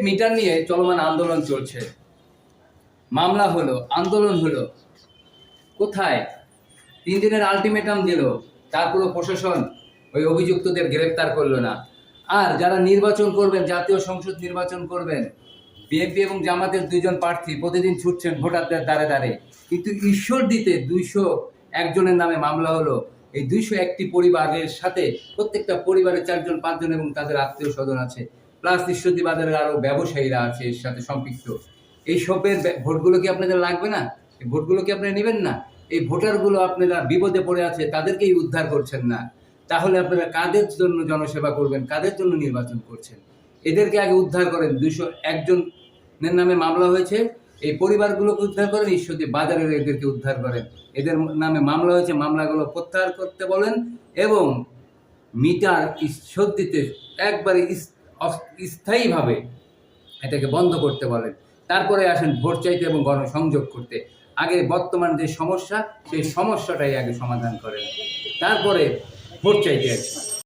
Metre নিয়ে চলমান আন্দোলন চলছে। মামলা হলো, আন্দোলন হলো। কোথায়? তিন দিনের আলটিমেটাম দিল তারপরও প্রশাসন ওই অভিযুক্তদের গ্রেপ্তার করল না। আর যারা নির্বাচন করবেন, জাতীয় সংসদ নির্বাচন করবেন, বিএনপি এবং জামাতের দুইজন প্রার্থী প্রতিদিন ছুটছেন ভোটারদের দ্বারে দ্বারে। কিন্তু ঈশ্বর দিতে দুইশো একজনের নামে মামলা হলো। এই দুইশো একটি পরিবারের সাথে প্রত্যেকটা পরিবারের চারজন, পাঁচজন এবং তাদের আত্মীয় স্বজন আছে। প্লাস ঈশ্বরদী বাজারের আরও ব্যবসায়ীরা আছে, এর সাথে সম্পৃক্ত। এই সবের ভোটগুলো কি আপনাদের লাগবে না? এই ভোটগুলো কি আপনারা নেবেন না? এই ভোটারগুলো আপনারা বিপদে পড়ে আছে, তাদেরকেই উদ্ধার করছেন না। তাহলে আপনারা কাদের জন্য জনসেবা করবেন? কাদের জন্য নির্বাচন করছেন? এদেরকে আগে উদ্ধার করেন। দুইশো একজনের নামে মামলা হয়েছে, এই পরিবারগুলোকে উদ্ধার করেন ঈশ্বরদী বাজারের এদেরকে উদ্ধার করেন। এদের নামে মামলা হয়েছে, মামলাগুলো প্রত্যাহার করতে বলেন এবং মিটার ঈশ্বরদীতে একবারে স্থায়ীভাবে এটাকে বন্ধ করতে বলেন। তারপরে আসেন ভোট চাইতে এবং গণসংযোগ করতে। আগে বর্তমান যে সমস্যা, সেই সমস্যাটাই আগে সমাধান করেন। তারপরে ভোট চাইতে আসেন।